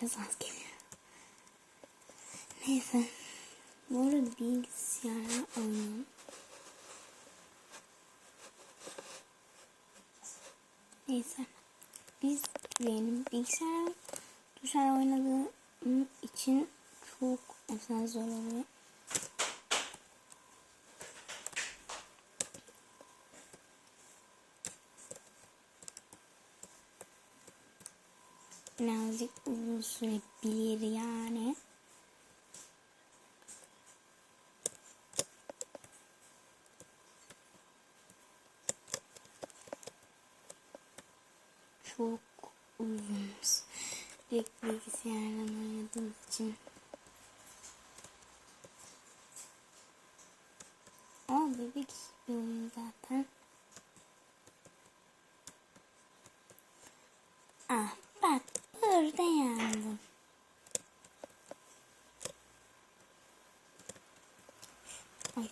biraz az geliyor. Neyse. Bu arada bilgisayarla oynuyorum. Neyse. Biz benim bilgisayar dışarı oynadığım için çok efsane zor oluyor. Birazcık uzun sürebilir yani. Çok uzun sürekli bilgisayarla oynadığım için. Ama bebek bir oyun zaten. Ah bak burada yandım. Ay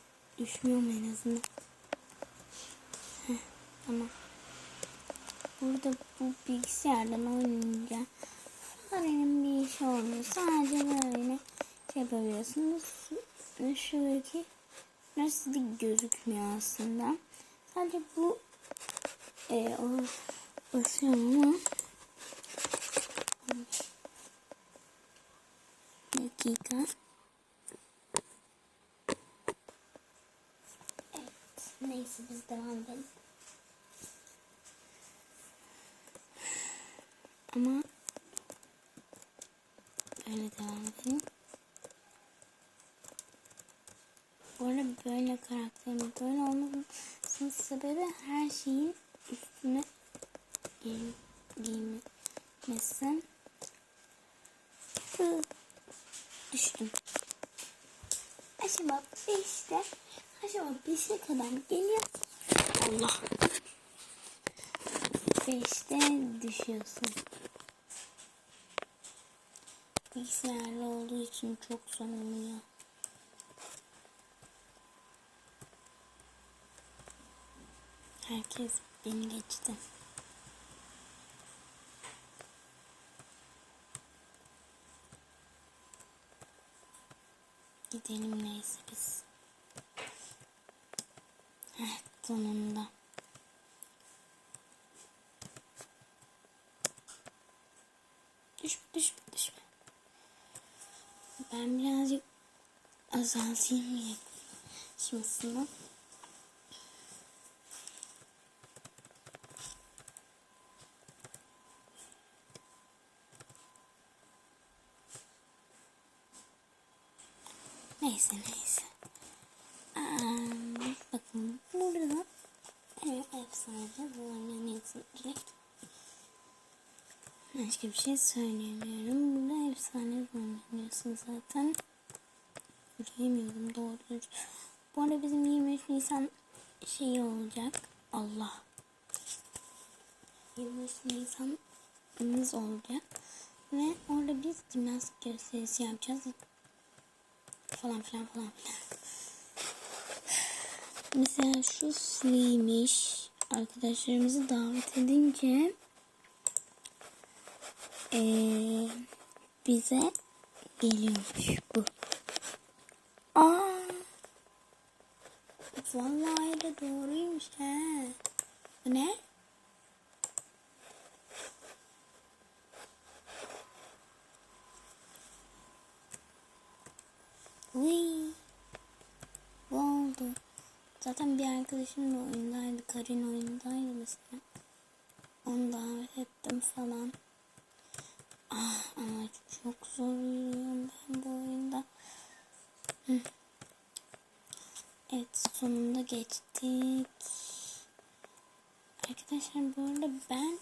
düşmüyorum en azından. Heh, tamam. Burada bu bilgisayardan oynayınca farenin bir işi olmuyor. Sadece böyle şey yapabiliyorsunuz. Şuradaki nasıl gözükmüyor aslında. Sadece bu e, o basıyorum ama dakika. Evet. Neyse biz devam edelim. Ama öyle devam edelim. Bu arada böyle karakterimin böyle olmasının sebebi her şeyin üstüne giy giymesi. Düştüm. Aşama 5'te aşama 5'e kadar geliyor. Allah. 5'te düşüyorsun. Bilgisayarlı olduğu için çok zor oluyor. Herkes beni geçti. Gidelim neyse biz. Heh, sonunda. Düşme düşme düşme. Ben birazcık azaltayım yaklaşmasını. Neyse neyse. Aa, bakın burada evet, efsane bu direkt. Başka bir şey söyleyemiyorum. Burada efsane oynanıyorsun zaten. Söyleyemiyorum doğru. Bu arada bizim 23 Nisan şeyi olacak. Allah. 23 Nisan'ımız olacak. Ve orada biz jimnastik gösterisi yapacağız falan filan falan filan. Mesela şu sliymiş. Arkadaşlarımızı davet edince ee, bize geliyormuş bu. Aa, vallahi de doğruymuş he. Bu ne? Uy. Bu oldu. Zaten bir arkadaşım da oyundaydı. Karin oyundaydı mesela. Onu davet ettim falan. Ah ama çok zor yürüyorum ben bu oyunda. Hı. Evet sonunda geçtik. Arkadaşlar bu arada ben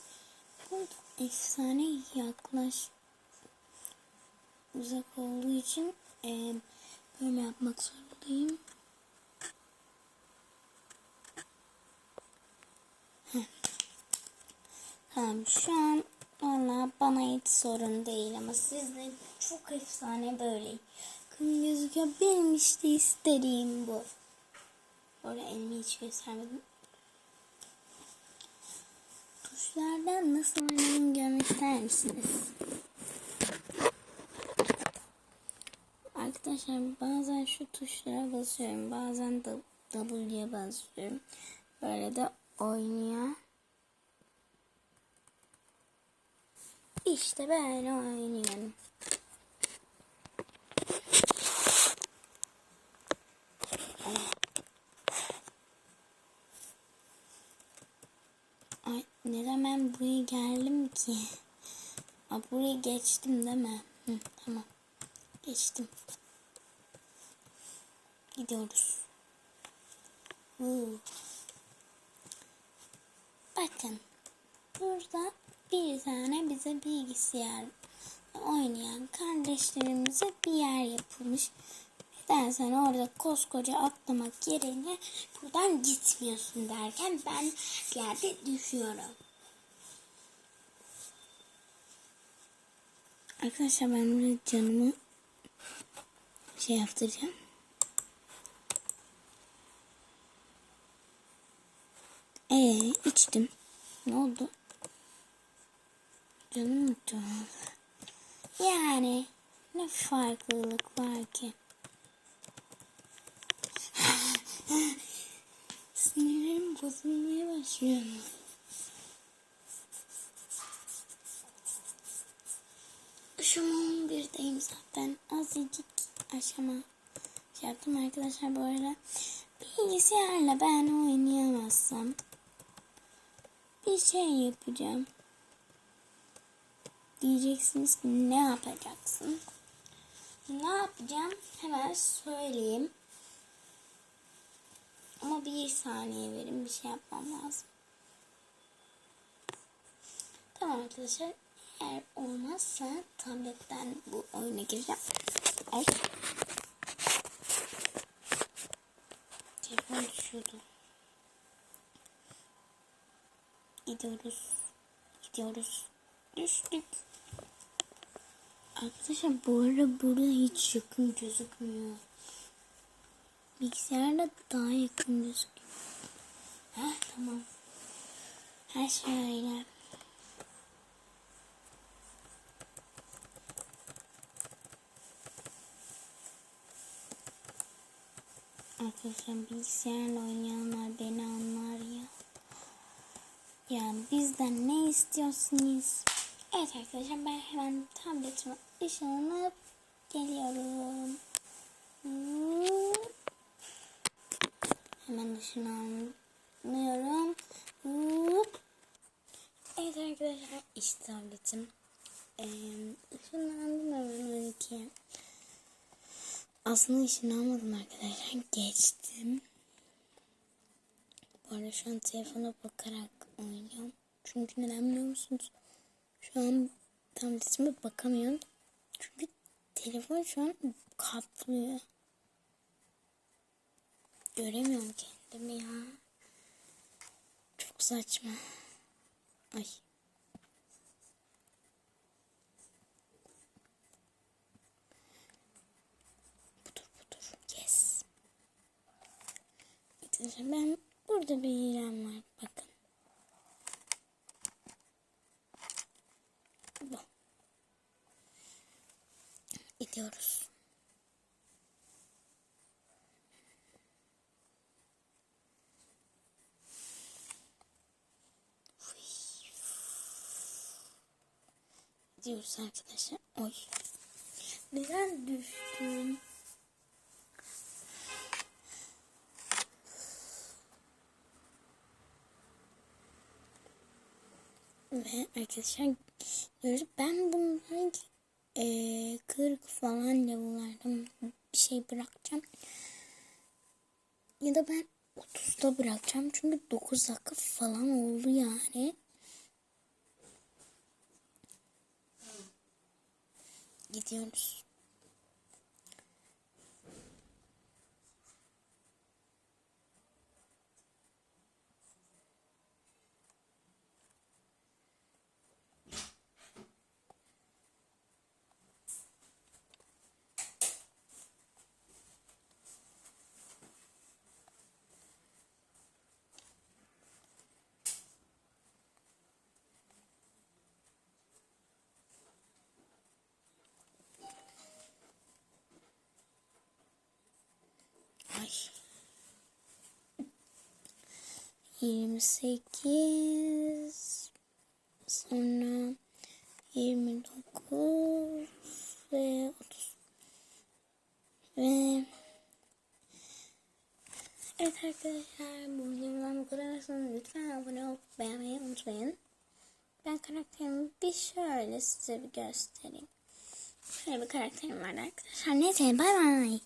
burada efsane yaklaş uzak olduğu için e, böyle yapmak zorundayım. Tamam şu an Valla bana hiç sorun değil ama sizde çok efsane böyle kım gözüküyor. Benim işte istediğim bu. Orada elimi hiç göstermedim. Tuşlardan nasıl oynadığımı görmek misiniz? Arkadaşlar bazen şu tuşlara basıyorum. Bazen W'ye basıyorum. Böyle de oynuyor. İşte böyle oynuyorum. Ay neden ben buraya geldim ki? Aa, buraya geçtim değil mi? Hı, tamam. Geçtim. Gidiyoruz. Huu. Bakın. Burada bir tane bize bilgisayar oynayan kardeşlerimize bir yer yapılmış. Neden sen orada koskoca atlamak yerine buradan gitmiyorsun derken ben yerde düşüyorum. Arkadaşlar ben burada canımı şey yaptıracağım. Ee içtim. Ne oldu? Canım? Yani ne farklılık var ki? Sinirlerim bozulmaya başlıyor. Aşama 11'deyim zaten. Azıcık aşama şey yaptım arkadaşlar bu arada. Bilgisayarla ben oynayamazsam bir şey yapacağım. Diyeceksiniz ki ne yapacaksın? Ne yapacağım? Hemen söyleyeyim. Ama bir saniye verin. Bir şey yapmam lazım. Tamam arkadaşlar. Eğer olmazsa tabletten bu oyuna gireceğim. Ay. Telefon düşüyordu. Gidiyoruz. Gidiyoruz. Düştük. Arkadaşlar bu arada burada hiç yakın gözükmüyor. Bilgisayarda daha yakın gözüküyor. Heh tamam. Her şey öyle. Arkadaşlar bilgisayarla oynayanlar beni anlar ya. Yani bizden ne istiyorsunuz? Evet arkadaşlar ben hemen tabletime ışınlanıp geliyorum. Hemen ışınlanıyorum. Evet arkadaşlar işte tabletim. Ee, hemen 12'ye. Aslında ışınlanmadım arkadaşlar. Geçtim. Bu arada şu an telefona bakarak oynuyorum. Çünkü neden biliyor musunuz? Şu an tabletime bakamıyorum. Çünkü telefon şu an kaplıyor. Göremiyorum kendimi ya. Çok saçma. Ay. Budur budur. Yes. Ben burada bir ilan var. Bakın. Bu. Gidiyoruz. Gidiyoruz arkadaşlar. Oy. Neden düştüm? Ve arkadaşlar görüyoruz. Ben bundan e, 40 falan level'lardan bir şey bırakacağım. Ya da ben 30'da bırakacağım. Çünkü 9 dakika falan oldu yani. Gidiyoruz. 28 sonra 29 ve 30 ve Evet arkadaşlar bu videomdan bu kadar olsun. Lütfen abone olup beğenmeyi unutmayın. Ben karakterimi bir şöyle size bir göstereyim. Şöyle bir karakterim var arkadaşlar. Neyse bay bay.